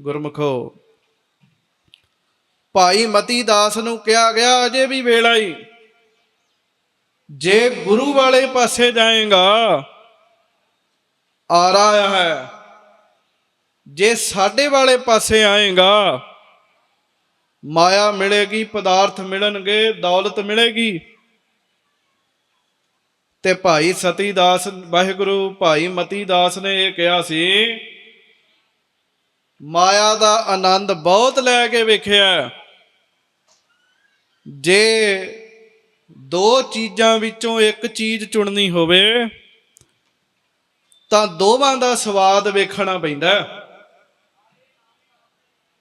ਗੁਰਮਖੋ। ਭਾਈ ਮਤੀ ਦਾਸ ਨੂੰ ਕਿਹਾ ਗਿਆ, ਅਜੇ ਵੀ ਵੇਲਾ ਹੀ ਜੇ ਗੁਰੂ ਵਾਲੇ ਪਾਸੇ ਜਾਏਗਾ ਆ ਰਹਾ ਹੈ। ਜੇ ਸਾਡੇ ਵਾਲੇ ਪਾਸੇ ਆਏਗਾ, ਮਾਇਆ ਮਿਲੇਗੀ, ਪਦਾਰਥ ਮਿਲਣਗੇ, ਦੌਲਤ ਮਿਲੇਗੀ। ਤੇ ਭਾਈ ਸਤੀ ਦਾਸ, ਵਾਹਿਗੁਰੂ ਭਾਈ ਮਤੀ ਦਾਸ ਨੇ ਇਹ ਕਿਹਾ ਸੀ ਮਾਇਆ ਦਾ ਆਨੰਦ ਬਹੁਤ ਲੈ ਕੇ ਵੇਖਿਆ ਜੇ ਦੋ ਚੀਜ਼ਾਂ ਵਿੱਚੋਂ ਇੱਕ ਚੀਜ਼ ਚੁਣਨੀ ਹੋਵੇ, ਤਾਂ ਦੋਵਾਂ ਦਾ ਸਵਾਦ ਵੇਖਣਾ ਪੈਂਦਾ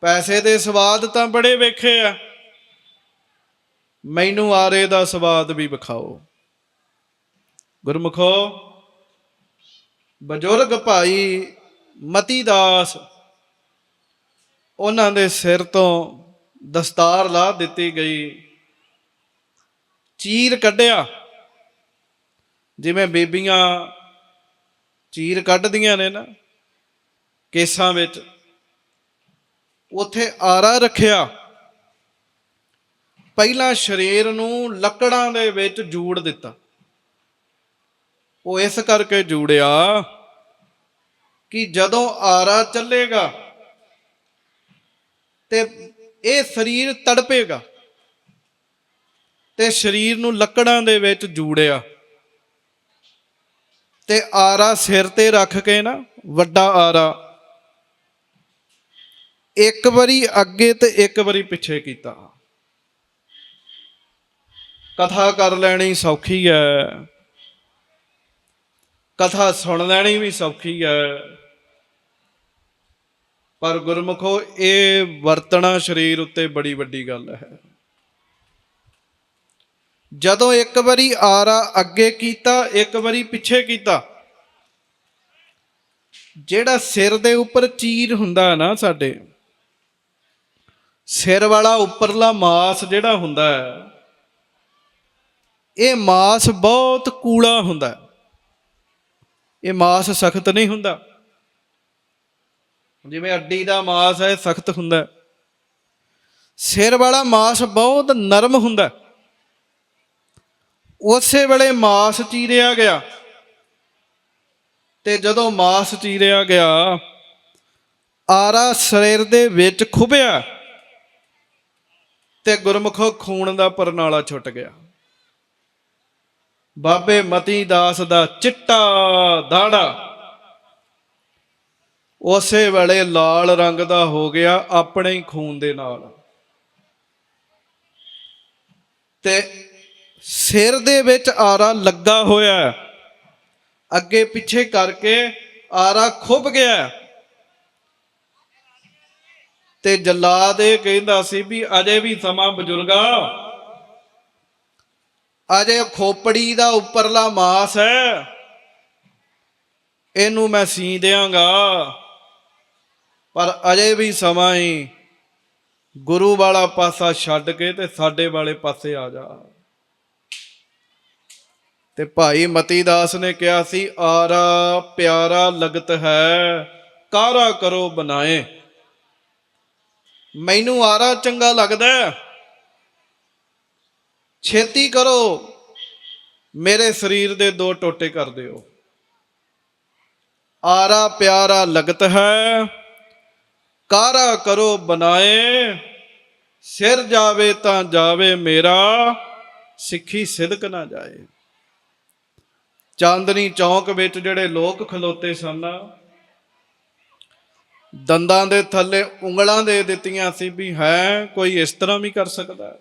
ਪੈਸੇ ਦੇ ਸਵਾਦ ਤਾਂ ਬੜੇ ਵੇਖੇ ਆ। ਮੈਨੂੰ ਆਰੇ ਦਾ ਸਵਾਦ ਵੀ ਵਿਖਾਓ। ਗੁਰਮੁਖੋ, ਬਜ਼ੁਰਗ ਭਾਈ ਮਤੀ ਦਾਸ ਉਹਨਾਂ ਦੇ ਸਿਰ ਤੋਂ ਦਸਤਾਰ ਲਾ ਦਿੱਤੀ ਗਈ। ਚੀਰ ਕੱਢਿਆ। ਜਿਵੇਂ ਬੀਬੀਆਂ ਚੀਰ ਕੱਢਦੀਆਂ ਨੇ ਨਾ, ਕੇਸਾਂ ਵਿੱਚ। ਉਥੇ ਆਰਾ ਰੱਖਿਆ। ਪਹਿਲਾਂ ਸਰੀਰ ਨੂੰ ਲੱਕੜਾਂ ਦੇ ਵਿੱਚ ਜੂੜ ਦਿੱਤਾ। ਉਹ ਇਸ ਕਰਕੇ ਜੂੜਿਆ ਕਿ ਜਦੋਂ ਆਰਾ ਚੱਲੇਗਾ ਤੇ ਇਹ ਸਰੀਰ ਤੜਪੇਗਾ। ਤੇ ਸਰੀਰ ਨੂੰ ਲੱਕੜਾਂ ਦੇ ਵਿੱਚ ਜੂੜਿਆ। ਤੇ ਆਰਾ ਸਿਰ ਤੇ ਰੱਖ ਕੇ ਨਾ, ਵੱਡਾ ਆਰਾ। ਇੱਕ ਵਾਰੀ ਅੱਗੇ ਤੇ ਇੱਕ ਵਾਰੀ ਪਿੱਛੇ ਕੀਤਾ। ਕਥਾ ਕਰ ਲੈਣੀ ਸੌਖੀ ਹੈ ਕਥਾ ਸੁਣ ਲੈਣੀ ਵੀ ਸੌਖੀ ਹੈ ਪਰ ਗੁਰਮੁਖੋ, ਇਹ ਵਰਤਣਾ ਸਰੀਰ ਉੱਤੇ ਬੜੀ ਵੱਡੀ ਗੱਲ ਹੈ ਜਦੋਂ ਇੱਕ ਵਾਰੀ ਆਰਾ ਅੱਗੇ ਕੀਤਾ, ਇੱਕ ਵਾਰੀ ਪਿੱਛੇ ਕੀਤਾ, ਜਿਹੜਾ ਸਿਰ ਦੇ ਉੱਪਰ ਚੀਰ ਹੁੰਦਾ ਹੈ ਨਾ ਸਾਡੇ, ਸਿਰ ਵਾਲਾ ਉੱਪਰਲਾ ਮਾਸ ਜਿਹੜਾ ਹੁੰਦਾ ਹੈ, ਇਹ ਮਾਸ ਬਹੁਤ ਕੂਲਾ ਹੁੰਦਾ ਹੈ। ਇਹ ਮਾਸ ਸਖਤ ਨਹੀਂ ਹੁੰਦਾ ਜਿਵੇਂ ਅੱਡੀ ਦਾ ਮਾਸ ਹੈ, ਸਖਤ ਹੁੰਦਾ ਸਿਰ ਵਾਲਾ ਮਾਸ ਬਹੁਤ ਨਰਮ ਹੁੰਦਾ ਉਸੇ ਵੇਲੇ ਮਾਸ ਚੀਰਿਆ ਗਿਆ। ਤੇ ਜਦੋਂ ਮਾਸ ਚੀਰਿਆ ਗਿਆ, ਆਰਾ ਸਰੀਰ ਦੇ ਵਿੱਚ ਖੁਬਿਆ ਤੇ ਗੁਰਮੁਖੋ ਖੂਨ ਦਾ ਪਰਨਾਲਾ ਛੁੱਟ ਗਿਆ। ਬਾਬੇ ਮਤੀ ਦਾਸ ਦਾ ਚਿੱਟਾ ਦਾੜਾ ਉਸੇ ਵੇਲੇ ਲਾਲ ਰੰਗ ਦਾ ਹੋ ਗਿਆ ਆਪਣੇ ਹੀ ਖੂਨ ਦੇ ਨਾਲ। ਤੇ ਸਿਰ ਦੇ ਵਿੱਚ ਆਰਾ ਲੱਗਾ ਹੋਇਆ ਅੱਗੇ ਪਿੱਛੇ ਕਰਕੇ ਆਰਾ ਖੁੱਭ ਗਿਆ ਤੇ ਜਲਾਦ ਇਹ ਕਹਿੰਦਾ ਸੀ ਵੀ ਅਜੇ ਵੀ ਸਮਾਂ ਬਜ਼ੁਰਗਾ, ਅਜੇ ਖੋਪੜੀ ਦਾ ਉੱਪਰਲਾ ਮਾਸ ਹੈ। ਇਹਨੂੰ ਮੈਂ ਸੀ ਦਿਆਂਗਾ। ਪਰ ਅਜੇ ਵੀ ਸਮਾਂ ਹੀ ਗੁਰੂ ਵਾਲਾ ਪਾਸਾ ਛੱਡ ਕੇ ਤੇ ਸਾਡੇ ਵਾਲੇ ਪਾਸੇ ਆ ਜਾ। ਤੇ ਭਾਈ ਮਤੀ ਦਾਸ ਨੇ ਕਿਹਾ ਸੀ, ਆਰਾ ਪਿਆਰਾ ਲਗਤ ਹੈ ਕਾਰਾ ਕਰੋ ਬਣਾਏ? ਮੈਨੂੰ ਆਰਾ ਚੰਗਾ ਲੱਗਦਾ ਛੇਤੀ ਕਰੋ। ਮੇਰੇ ਸਰੀਰ ਦੇ ਦੋ ਟੋਟੇ ਕਰ ਦਿਓ। ਆਰਾ ਪਿਆਰਾ ਲਗਤ ਹੈ ਕਾਰਾ ਕਰੋ ਬਣਾਏ ਸਿਰ ਜਾਵੇ ਤਾਂ ਜਾਵੇ ਮੇਰਾ, ਸਿੱਖੀ ਸਿਦਕ ਨਾ ਜਾਏ ਚਾਂਦਨੀ ਚੌਂਕ ਵਿੱਚ ਜਿਹੜੇ ਲੋਕ ਖਲੋਤੇ ਸਨ ਦੰਦਾਂ ਦੇ ਥੱਲੇ ਉਂਗਲਾਂ ਦੇ ਦਿੱਤੀਆਂ ਸੀ ਵੀ ਹੈ, ਕੋਈ ਇਸ ਤਰ੍ਹਾਂ ਵੀ ਕਰ ਸਕਦਾ ਹੈ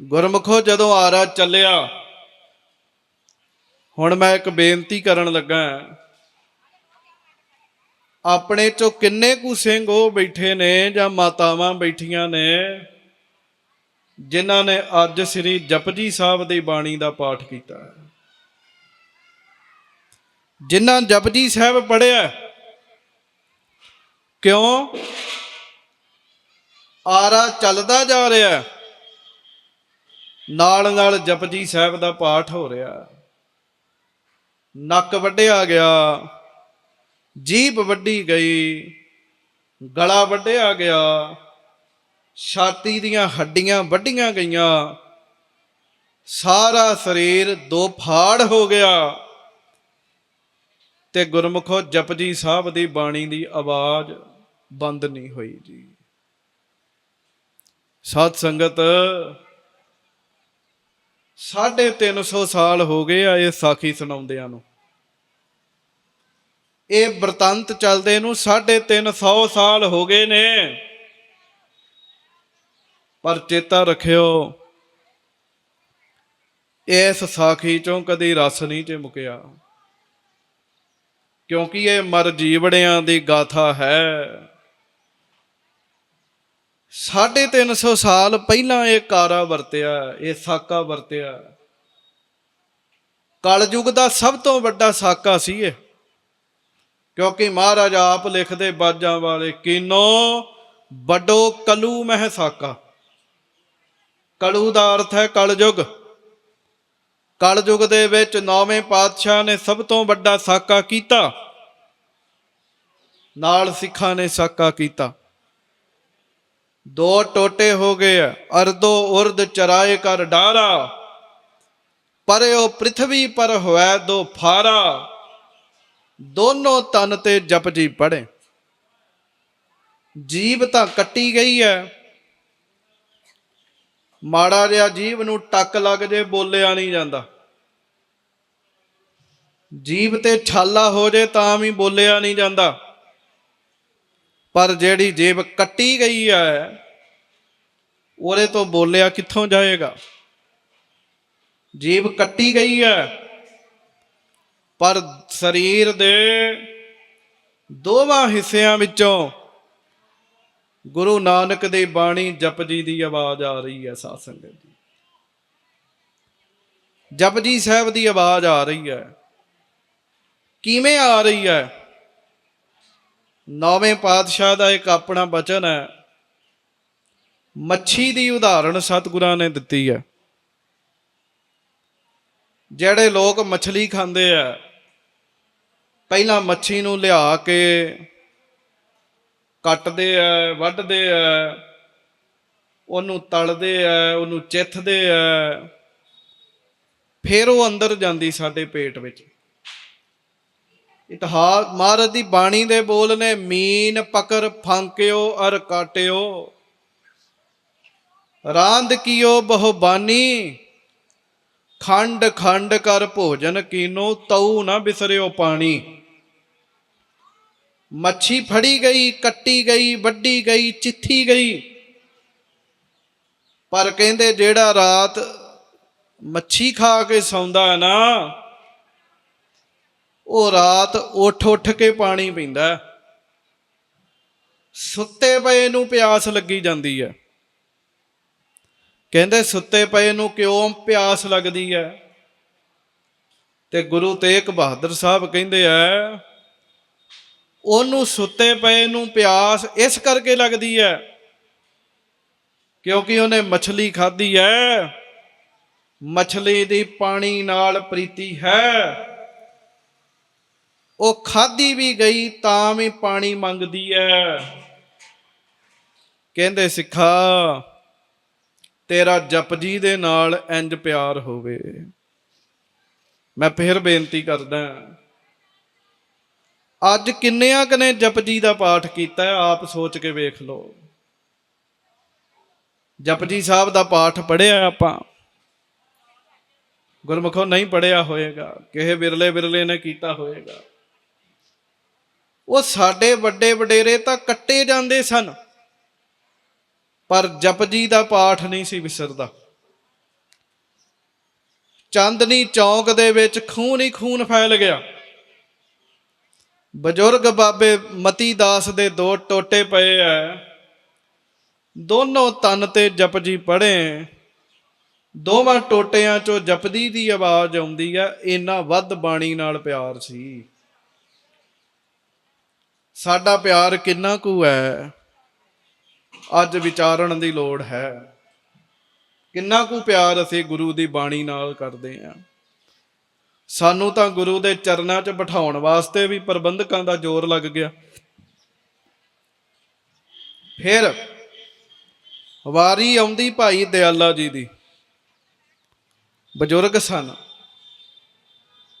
ਗੁਰਮੁਖੋ ਜਦੋਂ ਆਰਾ ਚੱਲਿਆ, ਹੁਣ ਮੈਂ ਇੱਕ ਬੇਨਤੀ ਕਰਨ ਲੱਗਾ ਹਾਂ। ਆਪਣੇ ਚੋਂ ਕਿੰਨੇ ਕੁ ਸਿੰਘ ਉਹ ਬੈਠੇ ਨੇ ਜਾਂ ਮਾਤਾਵਾਂ ਬੈਠੀਆਂ ਨੇ, ਜਿਨ੍ਹਾਂ ਨੇ ਅੱਜ ਸ੍ਰੀ ਜਪਜੀ ਸਾਹਿਬ ਦੀ ਬਾਣੀ ਦਾ ਪਾਠ ਕੀਤਾ ਹੈ? ਜਿਨ੍ਹਾਂ ਜਪਜੀ ਸਾਹਿਬ ਪੜਿਆ ਕਿਉਂ? ਆਰਾ ਚੱਲਦਾ ਜਾ ਰਿਹਾ ਹੈ। ਨਾਲ ਨਾਲ ਜਪਜੀ ਸਾਹਿਬ ਦਾ ਪਾਠ ਹੋ ਰਿਹਾ ਨੱਕ ਵੱਢਿਆ ਗਿਆ। ਜੀਭ ਵੱਢੀ ਗਈ, ਗਲਾ ਵੱਢਿਆ ਗਿਆ। ਛਾਤੀ ਦੀਆਂ ਹੱਡੀਆਂ ਵੱਢੀਆਂ ਗਈਆਂ। ਸਾਰਾ ਸਰੀਰ ਦੋ ਫਾੜ ਹੋ ਗਿਆ। ਤੇ ਗੁਰਮੁਖੋ ਜਪਜੀ ਸਾਹਿਬ ਦੀ ਬਾਣੀ ਦੀ ਆਵਾਜ਼ ਬੰਦ ਨਹੀਂ ਹੋਈ ਜੀ। ਸਾਧ ਸੰਗਤ, ਸਾਢੇ 300 ਸਾਲ ਹੋ ਗਏ ਆ ਇਹ ਸਾਖੀ ਸੁਣਾਉਂਦਿਆਂ ਨੂੰ। ਇਹ ਵਰਤੰਤ ਚੱਲਦੇ ਨੂੰ ਸਾਢੇ 300 ਸਾਲ ਹੋ ਗਏ ਨੇ। ਪਰ ਚੇਤਾ ਰੱਖਿਓ, ਇਸ ਸਾਖੀ ਚੋਂ ਕਦੀ ਰਸ ਨਹੀਂ ਤੇ ਮੁਕਿਆ ਕਿਉਂਕਿ ਇਹ ਮਰ ਜੀਵੜਿਆਂ ਦੀ ਗਾਥਾ ਹੈ। ਸਾਢੇ 300 ਸਾਲ ਪਹਿਲਾਂ ਇਹ ਕਾਰਾ ਵਰਤਿਆ, ਇਹ ਸਾਕਾ ਵਰਤਿਆ। ਕਲਯੁਗ ਦਾ ਸਭ ਤੋਂ ਵੱਡਾ ਸਾਕਾ ਸੀ ਇਹ। ਕਿਉਂਕਿ ਮਹਾਰਾਜ ਆਪ ਲਿਖਦੇ ਬਾਜਾਂ ਵਾਲੇ, ਕੀਨੋ ਵੱਡੋ ਕਲੂ ਮਹਿ ਸਾਕਾ। ਕਲੂ ਦਾ ਅਰਥ ਹੈ ਕਲਯੁਗ। ਕਲਯੁਗ ਦੇ ਵਿੱਚ ਨੌਵੇਂ ਪਾਤਸ਼ਾਹ ਨੇ ਸਭ ਤੋਂ ਵੱਡਾ ਸਾਕਾ ਕੀਤਾ। ਨਾਲ ਸਿੱਖਾਂ ਨੇ ਸਾਕਾ ਕੀਤਾ। ਦੋ ਟੋਟੇ ਹੋ ਗਏ ਅਰਦੋ ਉਰਦ ਚਰਾਏ ਕਰ ਡਾਰਾ। ਪਰਿਓ ਪ੍ਰithvi ਪਰ ਹੋਇ ਦੋ ਫਾਰਾ। ਦੋਨੋਂ ਤਨ ਤੇ ਜਪਜੀ ਪੜੇ ਜੀਵ ਤਾਂ ਕੱਟੀ ਗਈ ਹੈ ਮਾੜਾ ਜਿਹਾ ਜੀਵ ਨੂੰ ਟੱਕ ਲੱਗ ਜੇ, ਬੋਲਿਆ ਨਹੀਂ ਜਾਂਦਾ। ਜੀਵ ਤੇ ਛਾਲਾ ਹੋ ਜੇ, ਤਾਂ ਵੀ ਬੋਲਿਆ ਨਹੀਂ ਜਾਂਦਾ। ਪਰ ਜਿਹੜੀ ਜੀਬ ਕੱਟੀ ਗਈ ਹੈ ਉਹਦੇ ਤੋਂ ਬੋਲਿਆ ਕਿੱਥੋਂ ਜਾਏਗਾ? ਜੀਬ ਕੱਟੀ ਗਈ ਹੈ ਪਰ ਸਰੀਰ ਦੇ ਦੋਵਾਂ ਹਿੱਸਿਆਂ ਵਿੱਚੋਂ ਗੁਰੂ ਨਾਨਕ ਦੀ ਬਾਣੀ ਜਪਜੀ ਦੀ ਆਵਾਜ਼ ਆ ਰਹੀ ਹੈ ਸਾਧ ਸੰਗਤ ਜੀ ਜਪਜੀ ਸਾਹਿਬ ਦੀ ਆਵਾਜ਼ ਆ ਰਹੀ ਹੈ। ਕਿਵੇਂ ਆ ਰਹੀ ਹੈ? ਨੌਵੇਂ ਪਾਤਸ਼ਾਹ ਦਾ ਇੱਕ ਆਪਣਾ ਬਚਨ ਹੈ। ਮੱਛੀ ਦੀ ਉਦਾਹਰਣ ਸਤਿਗੁਰਾਂ ਨੇ ਦਿੱਤੀ ਹੈ। ਜਿਹੜੇ ਲੋਕ ਮੱਛਲੀ ਖਾਂਦੇ ਆ ਪਹਿਲਾਂ ਮੱਛੀ ਨੂੰ ਲਿਆ ਕੇ ਕੱਟਦੇ ਆ ਵੱਢਦੇ ਆ ਉਹਨੂੰ ਤਲਦੇ ਆ ਉਹਨੂੰ ਚਿੱਥਦੇ ਆ ਫਿਰ ਉਹ ਅੰਦਰ ਜਾਂਦੀ ਸਾਡੇ ਪੇਟ ਵਿੱਚ। ਇਤਿਹਾਸ, ਮਹਾਰਾਜ ਦੀ ਬਾਣੀ ਦੇ ਬੋਲ ਨੇ, ਮੀਨ ਪਕਰ ਫਾਂਕਿਓ, ਅਰ ਕਾਟਿਓ। ਰਾਂਦ ਕੀਓ ਬਹੁਬਾਨੀ, ਖੰਡ ਖੰਡ ਕਰ ਭੋਜਨ ਕੀਨੋ ਤਉ ਨਾ ਬਿਸਰਿਓ ਪਾਣੀ। ਮੱਛੀ ਫੜੀ ਗਈ, ਕੱਟੀ ਗਈ, ਵੱਢੀ ਗਈ, ਚਿੱਥੀ ਗਈ। ਪਰ ਕਹਿੰਦੇ ਜਿਹੜਾ ਰਾਤ ਮੱਛੀ ਖਾ ਕੇ ਸੌਂਦਾ ਹੈ ਨਾ, ਉਹ ਰਾਤ ਉੱਠ ਉੱਠ ਕੇ ਪਾਣੀ ਪੀਂਦਾ ਸੁੱਤੇ ਪਏ ਨੂੰ ਪਿਆਸ ਲੱਗੀ ਜਾਂਦੀ ਹੈ। ਕਹਿੰਦੇ ਸੁੱਤੇ ਪਏ ਨੂੰ ਕਿਉਂ ਪਿਆਸ ਲੱਗਦੀ ਹੈ? ਤੇ ਗੁਰੂ ਤੇਗ ਬਹਾਦਰ ਸਾਹਿਬ ਕਹਿੰਦੇ ਆ ਉਹਨੂੰ ਸੁੱਤੇ ਪਏ ਨੂੰ ਪਿਆਸ ਇਸ ਕਰਕੇ ਲੱਗਦੀ ਹੈ। ਕਿਉਂਕਿ ਉਹਨੇ ਮੱਛਲੀ ਖਾਧੀ ਹੈ। ਮੱਛਲੀ ਦੀ ਪਾਣੀ ਨਾਲ ਪ੍ਰੀਤੀ ਹੈ। ਉਹ ਖਾਧੀ ਵੀ ਗਈ ਤਾਂ ਵੀ ਪਾਣੀ ਮੰਗਦੀ ਹੈ। ਕਹਿੰਦੇ, ਸਿੱਖਾ, ਤੇਰਾ ਜਪਜੀ ਦੇ ਨਾਲ ਇੰਜ ਪਿਆਰ ਹੋਵੇ। ਮੈਂ ਫਿਰ ਬੇਨਤੀ ਕਰਦਾ ਅੱਜ ਕਿੰਨਿਆਂ ਕਨੇ ਜਪਜੀ ਦਾ ਪਾਠ ਕੀਤਾ ਹੈ, ਆਪ ਸੋਚ ਕੇ ਵੇਖ ਲਓ। ਜਪਜੀ ਸਾਹਿਬ ਦਾ ਪਾਠ ਪੜਿਆ ਆਪਾਂ। ਗੁਰਮੁਖੋਂ ਨਹੀਂ ਪੜਿਆ ਹੋਏਗਾ, ਕਿਸੇ ਵਿਰਲੇ ਵਿਰਲੇ ਨੇ ਕੀਤਾ ਹੋਏਗਾ। ਉਹ ਸਾਡੇ ਵੱਡੇ ਵਡੇਰੇ ਤਾਂ ਕੱਟੇ ਜਾਂਦੇ ਸਨ, ਪਰ ਜਪਜੀ ਦਾ ਪਾਠ ਨਹੀਂ ਸੀ ਵਿਸਰਦਾ। ਚਾਂਦਨੀ ਚੌਂਕ ਦੇ ਵਿੱਚ ਖੂਨ ਹੀ ਖੂਨ ਫੈਲ ਗਿਆ। ਬਜ਼ੁਰਗ ਬਾਬੇ ਮਤੀ ਦਾਸ ਦੇ ਦੋ ਟੋਟੇ ਪਏ ਐ। ਦੋਨੋਂ ਤਨ ਤੇ ਜਪਜੀ ਪੜੇ ਦੋਵਾਂ ਟੋਟਿਆਂ ਚੋਂ ਜਪਦੀ ਦੀ ਆਵਾਜ਼ ਆਉਂਦੀ ਆ ਇੰਨਾ ਵੱਧ ਬਾਣੀ ਨਾਲ ਪਿਆਰ ਸੀ। ਸਾਡਾ ਪਿਆਰ ਕਿੰਨਾ ਕੁ ਹੈ ਅੱਜ ਵਿਚਾਰਨ ਦੀ ਲੋੜ ਹੈ। ਕਿੰਨਾ ਕੁ ਪਿਆਰ ਅਸੀਂ ਗੁਰੂ ਦੀ ਬਾਣੀ ਨਾਲ ਕਰਦੇ ਹਾਂ ਸਾਨੂੰ ਤਾਂ ਗੁਰੂ ਦੇ ਚਰਨਾਂ 'ਚ ਬਿਠਾਉਣ ਵਾਸਤੇ ਵੀ ਪ੍ਰਬੰਧਕਾਂ ਦਾ ਜ਼ੋਰ ਲੱਗ ਗਿਆ। ਫਿਰ ਵਾਰੀ ਆਉਂਦੀ ਭਾਈ ਦਿਆਲਾ ਜੀ ਦੀ। ਬਜ਼ੁਰਗ ਸਨ।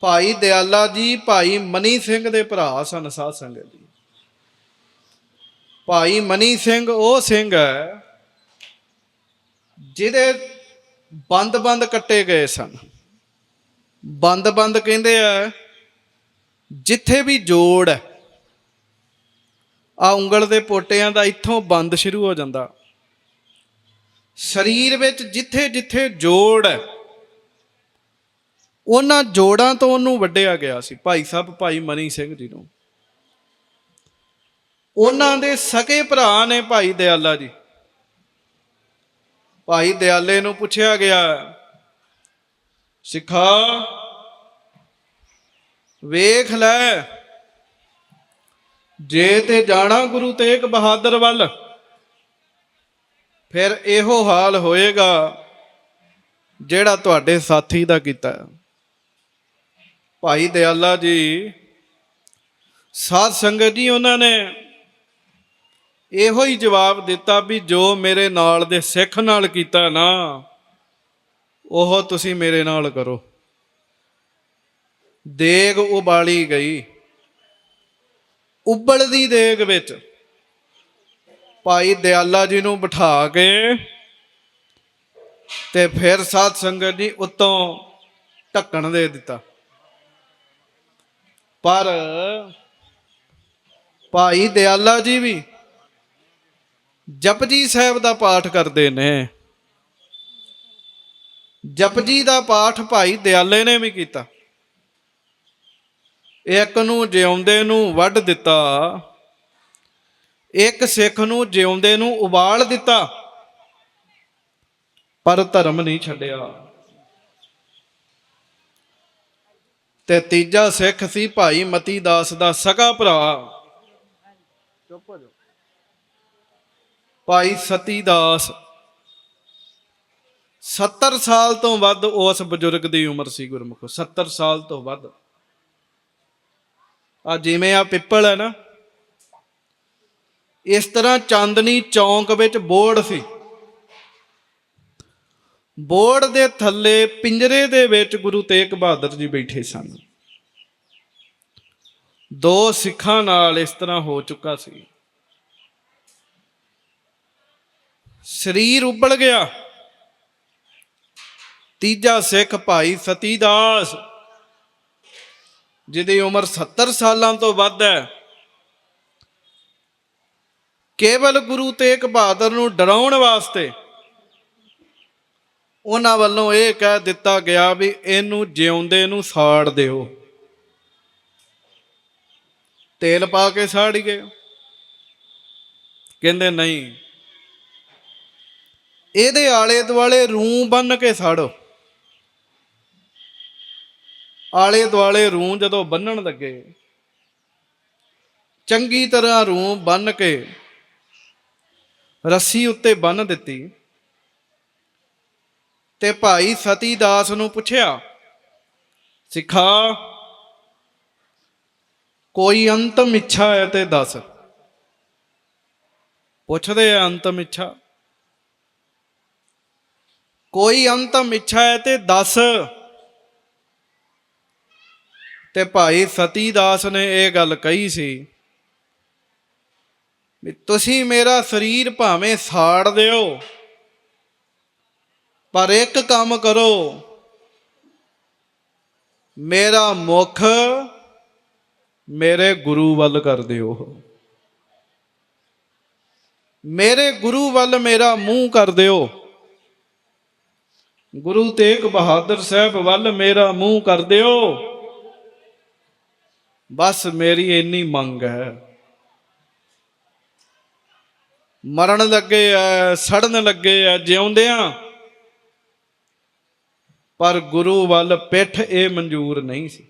ਭਾਈ ਦਿਆਲਾ ਜੀ, ਭਾਈ ਮਨੀ ਸਿੰਘ ਦੇ ਭਰਾ ਸਨ ਸਾਧ ਸੰਗਤ ਜੀ। ਭਾਈ ਮਨੀ ਸਿੰਘ ਉਹ ਸਿੰਘ ਹੈ ਜਿਹਦੇ ਬੰਦ-ਬੰਦ ਕੱਟੇ ਗਏ ਸਨ। ਬੰਦ-ਬੰਦ ਕਹਿੰਦੇ ਆ, ਜਿੱਥੇ ਵੀ ਜੋੜ ਹੈ ਆ ਉਂਗਲ ਦੇ ਪੋਟਿਆਂ ਦਾ ਇੱਥੋਂ ਬੰਦ ਸ਼ੁਰੂ ਹੋ ਜਾਂਦਾ। ਸਰੀਰ ਵਿੱਚ ਜਿੱਥੇ ਜਿੱਥੇ ਜੋੜ ਹੈ, ਉਹਨਾਂ ਜੋੜਾਂ ਤੋਂ ਉਹਨੂੰ ਵੱਢਿਆ ਗਿਆ ਸੀ, ਭਾਈ ਸਾਹਿਬ, ਭਾਈ ਮਨੀ ਸਿੰਘ ਜੀ ਨੂੰ। ਉਹਨਾਂ ਦੇ ਸਕੇ ਭਰਾ ਨੇ ਭਾਈ ਦਿਆਲਾ ਜੀ। ਭਾਈ ਦਿਆਲੇ ਨੂੰ ਪੁੱਛਿਆ ਗਿਆ ਸਿਖਾ। ਵੇਖ ਲੈ। ਜੇ ਤੇ ਜਾਣਾ ਗੁਰੂ ਤੇਗ ਬਹਾਦਰ ਵੱਲ, ਫਿਰ ਇਹੋ ਹਾਲ ਹੋਏਗਾ ਜਿਹੜਾ ਤੁਹਾਡੇ ਸਾਥੀ ਦਾ ਕੀਤਾ। ਭਾਈ ਦਿਆਲਾ ਜੀ, ਸਾਧ ਸੰਗਤ ਜੀ, ਉਹਨਾਂ ਨੇ ਇਹੋ ਹੀ ਜਵਾਬ ਦਿੱਤਾ ਵੀ ਜੋ ਮੇਰੇ ਨਾਲ ਦੇ ਸਿੱਖ ਨਾਲ ਕੀਤਾ ਨਾ ਉਹ ਤੁਸੀਂ ਮੇਰੇ ਨਾਲ ਕਰੋ। ਦੇਗ ਉਬਾਲੀ ਗਈ। ਉਬਲਦੀ ਦੇਗ ਵਿੱਚ ਭਾਈ ਦਿਆਲਾ ਜੀ ਨੂੰ ਬਿਠਾ ਕੇ ਤੇ ਫਿਰ ਸਾਧ ਸੰਗਤ ਜੀ ਉਤੋਂ ਢੱਕਣ ਦੇ ਦਿੱਤਾ। ਪਰ ਭਾਈ ਦਿਆਲਾ ਜੀ ਵੀ ਜਪਜੀ ਸਾਹਿਬ ਦਾ ਪਾਠ ਕਰਦੇ ਨੇ। ਜਪਜੀ ਦਾ ਪਾਠ ਭਾਈ ਦਿਆਲੇ ਨੇ ਵੀ ਕੀਤਾ। ਇੱਕ ਨੂੰ ਜਿਉਂਦੇ ਨੂੰ ਵੱਢ ਦਿੱਤਾ। ਇੱਕ ਸਿੱਖ ਨੂੰ ਜਿਉਂਦੇ ਨੂੰ ਉਬਾਲ ਦਿੱਤਾ। ਪਰ ਧਰਮ ਨਹੀਂ ਛੱਡਿਆ। ਤੇ ਤੀਜਾ ਸਿੱਖ ਸੀ ਭਾਈ ਮਤੀ ਦਾਸ ਦਾ ਸਗਾ ਭਰਾ। ਚੁੱਪ ਹੋ ਜਾਓ। ਭਾਈ ਸਤੀ ਦਾਸ 70 ਸਾਲ ਤੋਂ ਵੱਧ ਉਸ ਬਜ਼ੁਰਗ ਦੀ ਉਮਰ ਸੀ ਗੁਰਮੁਖੋ। 70 ਸਾਲ ਤੋਂ ਵੱਧ। ਆ ਜਿਵੇਂ ਆ ਪਿੱਪਲ ਹੈ ਨਾ, ਇਸ ਤਰ੍ਹਾਂ ਚਾਂਦਨੀ ਚੌਂਕ ਵਿੱਚ ਬੋਰਡ ਸੀ। ਬੋਰਡ ਦੇ ਥੱਲੇ ਪਿੰਜਰੇ ਦੇ ਵਿੱਚ ਗੁਰੂ ਤੇਗ ਬਹਾਦਰ ਜੀ ਬੈਠੇ ਸਨ। ਦੋ ਸਿੱਖਾਂ ਨਾਲ ਇਸ ਤਰ੍ਹਾਂ ਹੋ ਚੁੱਕਾ ਸੀ। ਸਰੀਰ ਉੱਬਲ ਗਿਆ। ਤੀਜਾ ਸਿੱਖ ਭਾਈ ਸਤੀਦਾਸ, ਜਿਹਦੀ ਉਮਰ 70 ਸਾਲਾਂ ਤੋਂ ਵੱਧ ਹੈ। ਕੇਵਲ ਗੁਰੂ ਤੇਗ ਬਹਾਦਰ ਨੂੰ ਡਰਾਉਣ ਵਾਸਤੇ ਉਹਨਾਂ ਵੱਲੋਂ ਇਹ ਕਹਿ ਦਿੱਤਾ ਗਿਆ ਵੀ ਇਹਨੂੰ ਜਿਉਂਦੇ ਨੂੰ ਸਾੜ ਦਿਓ। ਤੇਲ ਪਾ ਕੇ ਸਾੜ ਗਏ। ਕਹਿੰਦੇ ਨਹੀਂ, ਇਹਦੇ ਆਲੇ ਦੁਆਲੇ ਰੂੰ ਬੰਨ ਕੇ ਸਾੜੋ। ਆਲੇ ਦੁਆਲੇ ਰੂੰ ਜਦੋਂ ਬੰਨਣ ਲੱਗੇ, ਚੰਗੀ ਤਰ੍ਹਾਂ ਰੂੰ ਬੰਨ ਕੇ ਰੱਸੀ ਉੱਤੇ ਬੰਨ ਦਿੱਤੀ ਤੇ ਭਾਈ ਸਤੀ ਦਾਸ ਨੂੰ ਪੁੱਛਿਆ, ਸਿੱਖਾ, ਕੋਈ ਅੰਤਮ ਇੱਛਾ ਹੈ ਤੇ ਦੱਸ। ਪੁੱਛਦੇ ਆ ਅੰਤਮ ਇੱਛਾ ਕੋਈ ਅੰਤਮ ਇੱਛਾ ਹੈ ਤੇ ਦੱਸ। ਤੇ ਭਾਈ ਸਤੀ ਦਾਸ ਨੇ ਇਹ ਗੱਲ ਕਹੀ ਸੀ ਵੀ ਤੁਸੀਂ ਮੇਰਾ ਸਰੀਰ ਭਾਵੇਂ ਸਾੜ ਦਿਓ, ਪਰ ਇੱਕ ਕੰਮ ਕਰੋ। ਮੇਰਾ ਮੁਖ ਮੇਰੇ ਗੁਰੂ ਵੱਲ ਕਰ ਦਿਓ। ਮੇਰੇ ਗੁਰੂ ਵੱਲ ਮੇਰਾ ਮੂੰਹ ਕਰ ਦਿਓ। ਗੁਰੂ ਤੇਗ ਬਹਾਦਰ ਸਾਹਿਬ ਵੱਲ ਮੇਰਾ ਮੂੰਹ ਕਰ ਦਿਓ। ਬਸ ਮੇਰੀ ਇੰਨੀ ਮੰਗ ਹੈ। ਮਰਨ ਲੱਗੇ ਐ, ਸੜਨ ਲੱਗੇ ਐ, ਜਿਉਂਦਿਆਂ। ਪਰ ਗੁਰੂ ਵੱਲ ਪਿੱਠ ਇਹ ਮਨਜ਼ੂਰ ਨਹੀਂ ਸੀ।